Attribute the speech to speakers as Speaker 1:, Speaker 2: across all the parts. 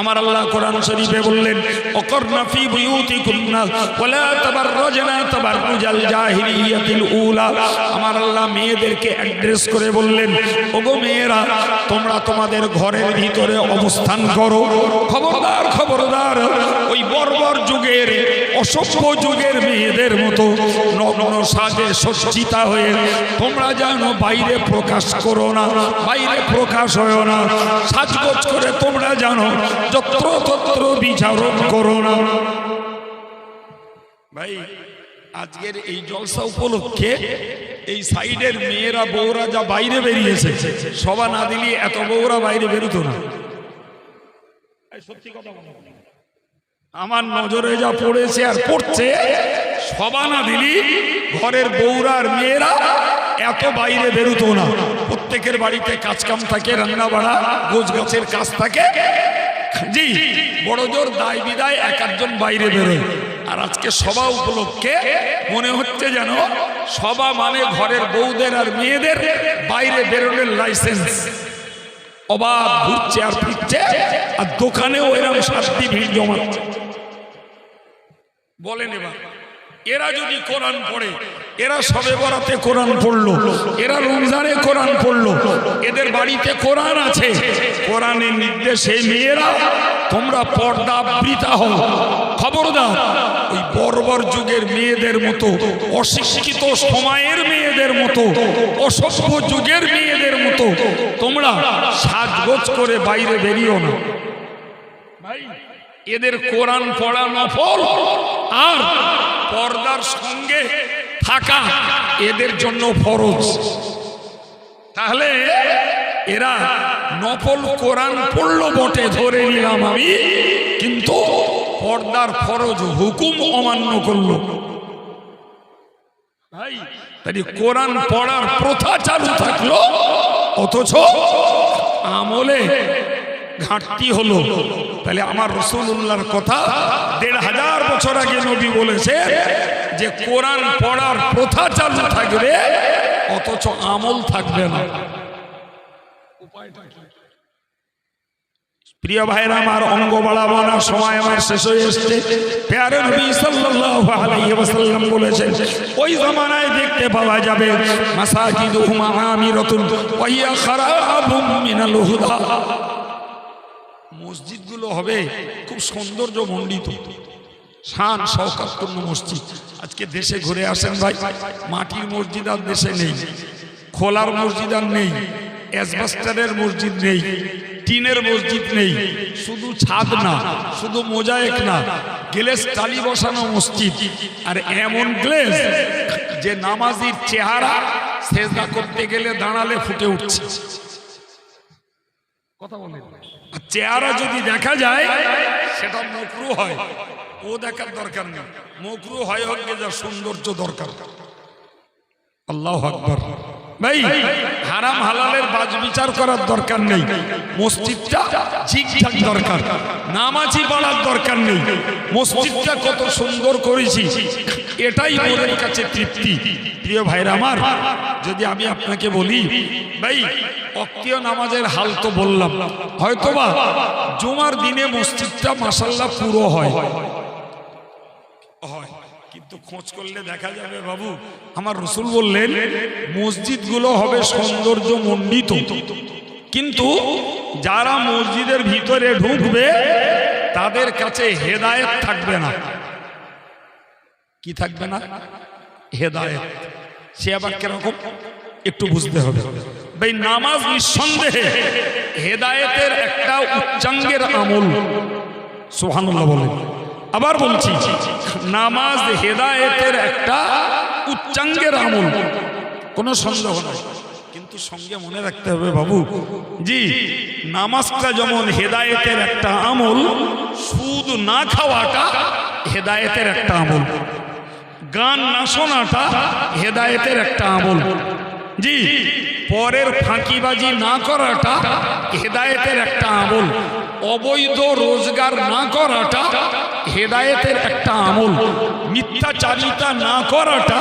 Speaker 1: আমার আল্লাহ কোরআন শরীফে বললেন অকর্না ফি বুয়ুতিকুন্না, ওয়ালা তাবাররাজনা তাবাররুজাল জাহিলিয়াতিল উলা। আমার আল্লাহ মেয়েদেরকে অ্যাড্রেস করে বললেন, ওগো মেয়েরা, তোমরা তোমাদের ঘরের ভিতরে অবস্থান করো। খবরদার খবরদার, ওই বর্বর যুগের অসভ্য যুগের মেয়েদের মতো নগ্ন সাজে সজ্জিতা হয়ে তোমরা জানো বাইরে প্রকাশ করো না, বাইরে প্রকাশ হয় না। সাজগোজ করে তোমরা জানো যত্র তত্র বিচারণ করো না। ভাই, আজকের এই জলসা উপলক্ষে এই সাইডের মেয়েরা, বউরা যা বাইরে বেরিয়েছে সবা না দিলে এত বউরা বাইরে বেরোতো না। সত্যি কথা। আমার নজরে যা পড়েছে আর পড়ছে সবা না দিলি, ঘরের বউরা আর মেয়েরা এত বাইরে বেরোতো না। প্রত্যেকের বাড়িতে কাজ কাম থাকে রান্না বাড়া গোছ গাছের কাজ থাকে। জি বড় জোর দায় বিদায় এক একজন বাইরে বেরোয়। আর আজকে সভা উপলক্ষে মনে হচ্ছে যেন সভা মানে ঘরের বউদের আর মেয়েদের বাইরে বেরোনোর লাইসেন্স। অবাধ ঘুরছে আর ফিরছে, আর দোকানেও এরকম শাস্তি ভিড় জমাচ্ছে। বলেন এবার। এরা যদি কোরআন পড়ে, এরা সবে বরাতে কোরআন পড়ল, এরা রমজানে কোরআন পড়ল, এদের বাড়িতে কোরআন আছে। কোরআনের নির্দেশে মেয়েরা, তোমরা পর্দা বৃতা হও। খবরদার, ওই বর্বর যুগের মেয়েদের মতো, অশিক্ষিত সময়ের মেয়েদের মতো, অসভ্য যুগের মেয়েদের মতো, তোমরা সাজগোজ করে বাইরে বেরিও না। ভাই, এদের কোরআন পড়া নফল। আর পর্দার সঙ্গে থাকা এদের জন্য ফরজ। তাহলে এরা নকল কোরআন পড়ল বটে, ধরে নিলাম আমি। কিন্তু পর্দার ফরজ হুকুম অমান্য করল। ভাই তাই কোরআন পড়ার প্রথা চালু থাকল, অথচ আমলে ঘাটতি হলো। তাহলে আমার রসুল্লাহর কথা দেড় হাজার বছর আগে নবী বলেছে যে কোরআন পড়ার প্রথা চালু থাকবে, অথচ আমল থাকবে না। প্রিয় ভাইরা, আমার অঙ্গ বাড়াবো না সময় আমার শেষ হয়ে এসছে। প্যারে নবী সাল্লাল্লাহু বলেছেন, ওই জামানায় দেখতে পাওয়া যাবে মাসাজিদুহুম আমিরাতুন ওয়া হিয়া খারাবুম মিনাল হুদা। মসজিদগুলো হবে খুব সৌন্দর্য মণ্ডিত শান শওকাতপূর্ণ মসজিদ। আজকে দেশে ঘুরে আসেন ভাই, মাটির মসজিদ আর দেশে নেই, খোলার মসজিদ আর নেই, অ্যাসবাস্টারের মসজিদ নেই, টিনের মসজিদ নেই, শুধু ছাদ না, শুধু মোজায়েক না, গ্লেস টালি বসানো মসজিদ। আর এমন গ্লেস যে নামাজির চেহারা, সেজদা করতে গেলে দাঁড়ালে ফুটে উঠছে। কথা বলেন চেহারা যদি দেখা যায় সেটা মকরু হয়। ও দেখার দরকার নেই। মকরু হয় হোক গে সৌন্দর্য দরকার। আল্লাহ আকবর। ভাই হারাম হালালের বাজ বিচার করার দরকার নেই। মসজিদটা ঠিকঠাক দরকার। নামাজি বাড়ার দরকার নেই। মসজিদটা কত সুন্দর করেছি। এটাই মোদের কাছে তৃপ্তি। প্রিয় ভাইরা আমার, যদি আমি আপনাকে বলি, ভাই অক্তীয় নামাজের হাল তো বললাম। হয়তোবা জুমার দিনে মসজিদটা মাসাল্লাহ পুরো হয়। কিন্তু খোঁজ করলে দেখা যাবে বাবু, আমার রসুল বললেন, মসজিদগুলো হবে সৌন্দর্য মণ্ডিত। কিন্তু যারা মসজিদের ভিতরে ঢুকবে, তাদের কাছে হেদায়েত থাকবে না। কি থাকবে না? হেদায়েত। সে আবার কীরকম? একটু বুঝতে হবে। ভাই, নামাজ নিঃসন্দেহে হেদায়েতের একটা উচ্চাঙ্গের আমল। সোহানুল্লাহ বলেন। আবার বলছি, নামাজ হেদায়েতের একটা উচ্চাঙ্গের আমল। কোনো সন্দেহ নাই। কিন্তু সঙ্গে মনে রাখতে হবে বাবু, জি, নামাজটা যেমন হেদায়েতের একটা আমল, সুদ না খাওয়াটা হেদায়েতের একটা আমল। গান না শোনাটা হেদায়েতের একটা আমল। জি, পরের ফাঁকিবাজি না করাটা হেদায়েতের একটা আমল। অবৈধ রোজগার না করাটা হেদায়েতের একটা আমল। মিথ্যাচারিতা না করাটা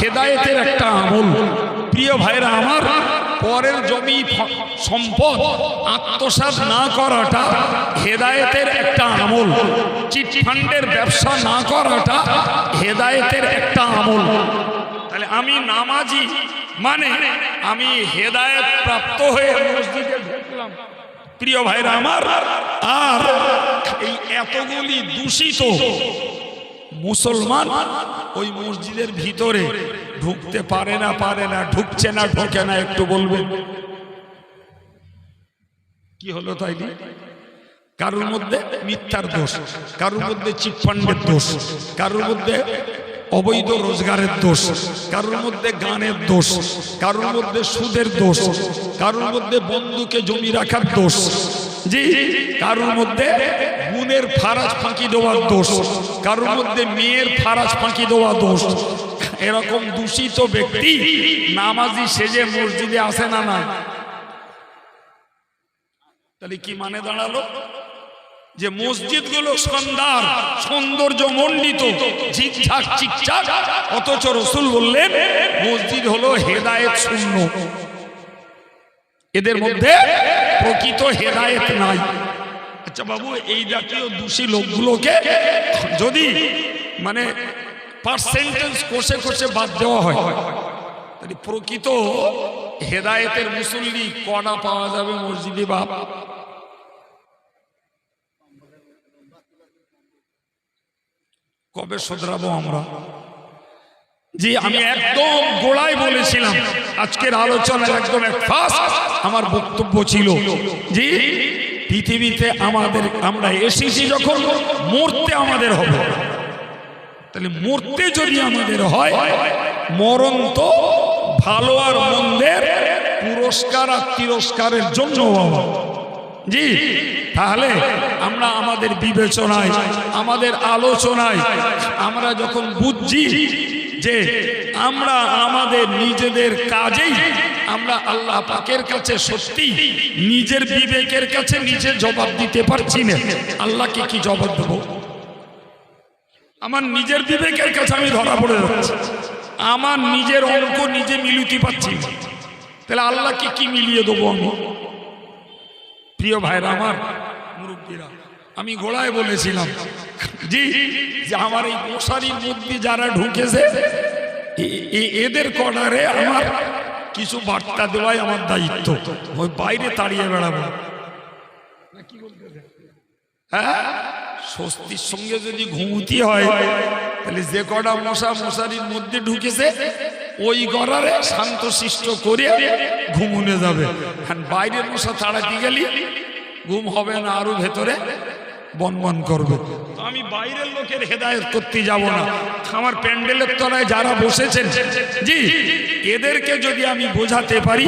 Speaker 1: হেদায়েতের একটা আমল। প্রিয় ভাইরা আমার পরের জমি সম্পদ আত্মসাৎ না করাটা হেদায়েতের একটা আমল। চিট ফান্ডের ব্যবসা না করাটা হেদায়েতের একটা আমল। তাহলে আমি নামাজি মানে আমি হেদায়েত প্রাপ্ত হয়ে মসজিদে ঢুকলাম। প্রিয় ভাইরা আমার, আর এই এতগুলি দূষিত মুসলমান ওই মসজিদের ভিতরে ঢুকতে পারে না পারে না, ঢুকছে না, ঢোকে না, একটু বলবেন কি হলো তাইলে? কারোর মধ্যে মিথ্যার দোষ, কারোর মধ্যে চিটফান্ডের দোষ, কারোর মধ্যে অবৈধ রোজগারের দোষ, কারোর মধ্যে গানের দোষ, কারোর মধ্যে সুদের দোষ, কারোর মধ্যে বন্ধুকে জমি রাখার দোষ, জি, কারোর মধ্যে গুণের ফারাজ ফাঁকি দেওয়ার দোষ, কারোর মধ্যে মেয়ের ফারাজ ফাঁকি দেওয়া দোষ, এরকম দূষিত ব্যক্তি নামাজি সেজে মসজিদে আসে না না। তাহলে কি মানে দাঁড়াল? যে মসজিদগুলো সন্ধ্যার সৌন্দর্য মণ্ডিত ঝিকঝাক। চিকচাক অথচ রসুল বললেন, মসজিদ হলো হেদায়েত শূন্য। এদের মধ্যে প্রকৃত হেদায়েত নাই। আচ্ছা বাবু, এই জাতীয় দোষী লোকগুলোকে যদি মানে পার্সেন্টেজ কষে কষে বাদ দেওয়া হয়, তাহলে প্রকৃত হেদায়েতের মুসল্লি কটা পাওয়া যাবে মসজিদে বাপ। কবে শোধরাবো আমরা? জি, আমি একদম গোড়ায় বলেছিলাম, আজকের আলোচনার একদম আমার বক্তব্য ছিল। জি, পৃথিবীতে আমাদের, আমরা এসেছি যখন মরতে আমাদের হবে। তাহলে মরতে যদি আমাদের হয়, মরণ তো ভালো আর মন্দের পুরস্কার আর তিরস্কারের জন্য জি তাহলে আমরা আমাদের বিবেচনায়, আমাদের আলোচনায়, আমরা যখন বুঝছি যে আমরা আমাদের নিজেদের কাজেই আমরা আল্লাহ পাকের কাছে সত্যি, নিজের বিবেকের কাছে নিজে জবাব দিতে পারছি না, আল্লাহকে কি জবাব দেবো আমার নিজের বিবেকের কাছে আমি ধরা পড়ে যাচ্ছি, আমার নিজের অঙ্ক নিজে মিলিতে পারছি না। তাহলে আল্লাহকে কি মিলিয়ে দেবো আমি প্রিয় ভাইরা আমার মুরব্বীরা, আমি গোড়ায় বলেছিলাম, জি, যে আমার এই মশারির মধ্যে যারা ঢুকেছে এদের কর্নারে আমার কিছু বার্তা দেওয়াই আমার দায়িত্ব। ওই বাইরে তাড়িয়ে বেড়াবো। হ্যাঁ? স্বস্তির সঙ্গে যদি ঘুমতি হয়, তাহলে যে কটা মশা মশারির মধ্যে ঢুকেছে ওই গড়ারে শান্তশিষ্ট করে ঘুমুনে যাবে। আর বাইরের মশা তাড়াতে গেলি, ঘুম হবে না আরও ভেতরে বনবন করবে। আমি বাইরের লোকের হেদায়ত করতে যাব না। আমার প্যান্ডেলের তলায় যারা বসেছেন, জি, এদেরকে যদি আমি বোঝাতে পারি,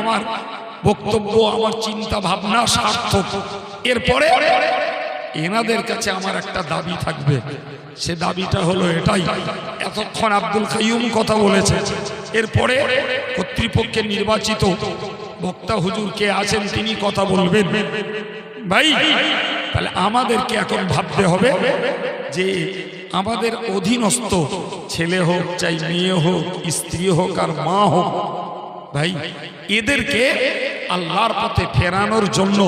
Speaker 1: আমার বক্তব্য, আমার চিন্তা ভাবনা সার্থক। এরপরে এনাদের কাছে আমার একটা দাবি থাকবে। সে দাবিটা হলো এটাই। এতক্ষণ আব্দুল কাইয়ুম কথা বলেছে। এরপরে কর্তৃপক্ষের নির্বাচিত বক্তা হুজুর কে আছেন তিনি কথা বলবেন। ভাই, তাহলে আমাদেরকে এখন ভাবতে হবে যে আমাদের অধীনস্থ ছেলে হোক, চাই মেয়ে হোক, স্ত্রী হোক আর মা হোক, ভাই, এদেরকে আল্লাহর পথে ফেরানোর জন্য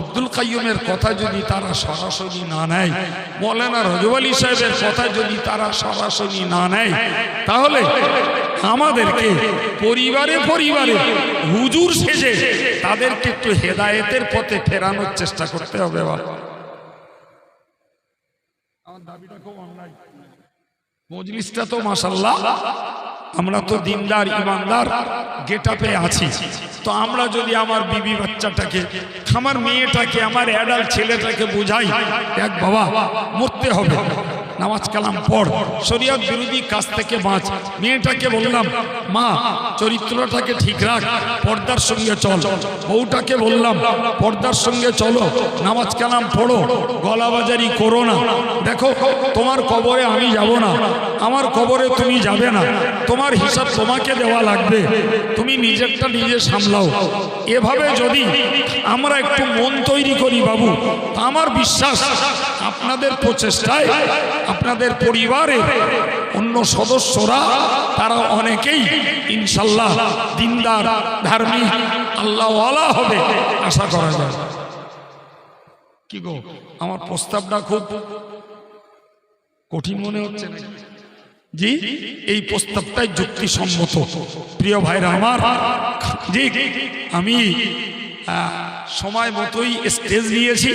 Speaker 1: আব্দুল কাইয়ুমের কথা যদি তারা সরাসরি না নেয়, মৌলানা রজব আলী সাহেবের কথা যদি তারা সরাসরি না নেয়, তাহলে আমাদেরকে পরিবারে পরিবারে হুজুর সেজে তাদেরকে একটু হেদায়েতের পথে ফেরানোর চেষ্টা করতে হবে বাবা। মজলিসটা তো মাসাল্লাহ আমরা তো দিনদার, ইমানদার গেটাপে আছি। তো আমরা যদি আমার বিবি বাচ্চাটাকে, আমার মেয়েটাকে, আমার অ্যাডাল্ট ছেলেটাকে বুঝাই এক বাবা, মরতে হবে। নামাজ কালাম পড়। শরিয়ত বিরোধী কাজ থেকে বাঁচ। মেয়েটাকে বললাম, মা, চরিত্রটাকে ঠিক রাখ, পর্দার সঙ্গে চল। বউটাকে বললাম, পর্দার সঙ্গে চলো, নামাজ কালাম পড়ো, গলাবাজারি করো না। দেখো, তোমার কবরে আমি যাব না। আমার কবরে তুমি যাবে না। তোমার হিসাব তোমাকে দেওয়া লাগবে। তুমি নিজেরটা নিজে সামলাও। এভাবে যদি আমরা একটু মন তৈরি করি বাবু আমার বিশ্বাস আপনাদের প্রচেষ্টায় আপনাদের পরিবারে অন্য সদস্যরা, তারা অনেকেই ইনশাল্লাহ দিনদার, ধার্মিক, আল্লাহওয়ালা হবে, আশা করা যায়। কি গো, আমার প্রস্তাবটা খুব কঠিন মনে হচ্ছে। জি, এই প্রস্তাবটাই যুক্তিসম্মত। প্রিয় ভাইরা আমার, জি, আমি সময় মতোই স্টেজ নিয়েছি।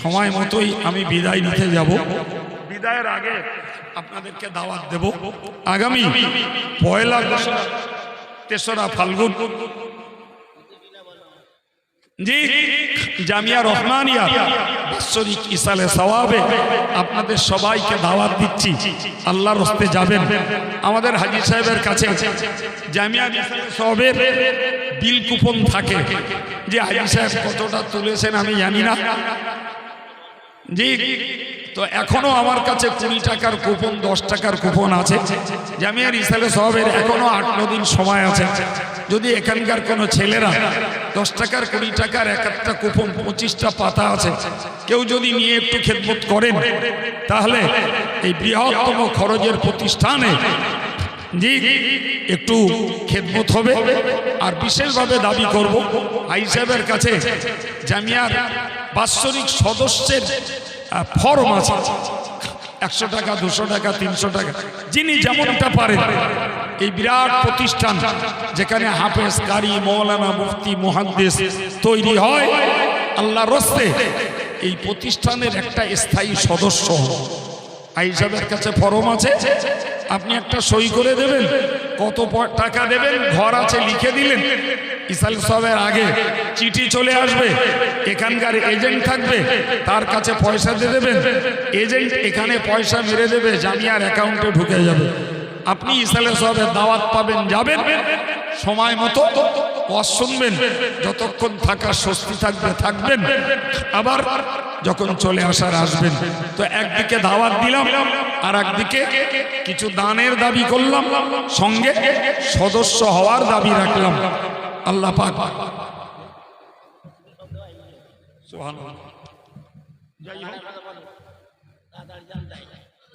Speaker 1: সময় মতোই আমি বিদায় নিতে যাব। বিদায়ের আগে আপনাদেরকে দাওয়াত দেব। আগামী পয়লা তেসরা ফাল্গুন। জি জামিয়া রহমানিয়া বাৎসরিক ইসালে সওয়াবে আপনাদের সবাইকে দাওয়াত দিচ্ছি। আল্লাহর রস্তে যাবেন। আমাদের হাজি সাহেবের কাছে জামিয়া ইসালে সওয়াবের বিল কুপন থাকে। যে হাজি সাহেব কতটা তুলেছেন আমি জানি না। জি তো এখনও আমার কাছে কুড়ি টাকার কুপন, দশ টাকার কুপন আছে। জামিয়ার ইসালে সবের এখনও আট দিন সময় আছে। যদি এখানকার কোনো ছেলেরা দশ টাকার, কুড়ি টাকার এক একটা কুপন, পঁচিশটা পাতা আছে, কেউ যদি নিয়ে একটু খেদমত করেন, তাহলে এই বৃহত্তম খরচের প্রতিষ্ঠানে জি, একটু খেদমত হবে। আর বিশেষভাবে দাবি করব আই কাছে জামিয়ার বাৎসরিক সদস্যের ফর্ম আছে। একশো টাকা, দুশো টাকা, তিনশো টাকা। যিনি যেমনটা পারে এই বিরাট প্রতিষ্ঠান যেখানে হাফেজ, কারি, মৌলানা মুফতি, মুহাদ্দিস তৈরি হয় আল্লাহ রস্তে এই প্রতিষ্ঠানের একটা স্থায়ী সদস্য। আইসাবের কাছে ফরম আছে। আপনি একটা সই করে দেবেন। কত টাকা দেবেন? ঘর আছে, লিখে দিলেন। ইসাল সবের আগে চিঠি চলে আসবে। এখানকার এজেন্ট থাকবে। তার কাছে পয়সা দিয়ে দেবেন। এজেন্ট এখানে পয়সা মেরে দেবে, জামিয়ার অ্যাকাউন্টে ঢুকে যাবে। আপনি ইসালে সবের দাওয়াত পাবেন, যাবেন। সময় মতো ওয়াজ শুনবেন যতক্ষণ থাকার স্বস্তি থাকবে, থাকবেন। আবার যখন চলে আসার আসবেন। তো একদিকে দাওয়াত দিলাম, আর একদিকে কিছু দানের দাবি করলাম, সঙ্গে সদস্য হওয়ার দাবি রাখলাম। আল্লাহ পাক।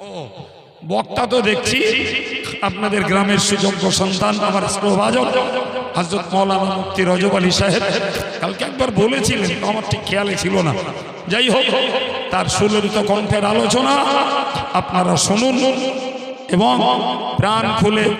Speaker 1: ও, বক্তা তো দেখছি, আপনাদের গ্রামের সুযোগ্য সন্তান আমার প্রভাজক হজরত মৌলানা মুক্তি রজব আলী সাহেব কালকে একবার বলেছিলেন, আমার ঠিক খেয়ালে ছিল না। যাই হোক, তার সুললিত কণ্ঠের আলোচনা আপনারা শুনুন এবং প্রাণ খুলে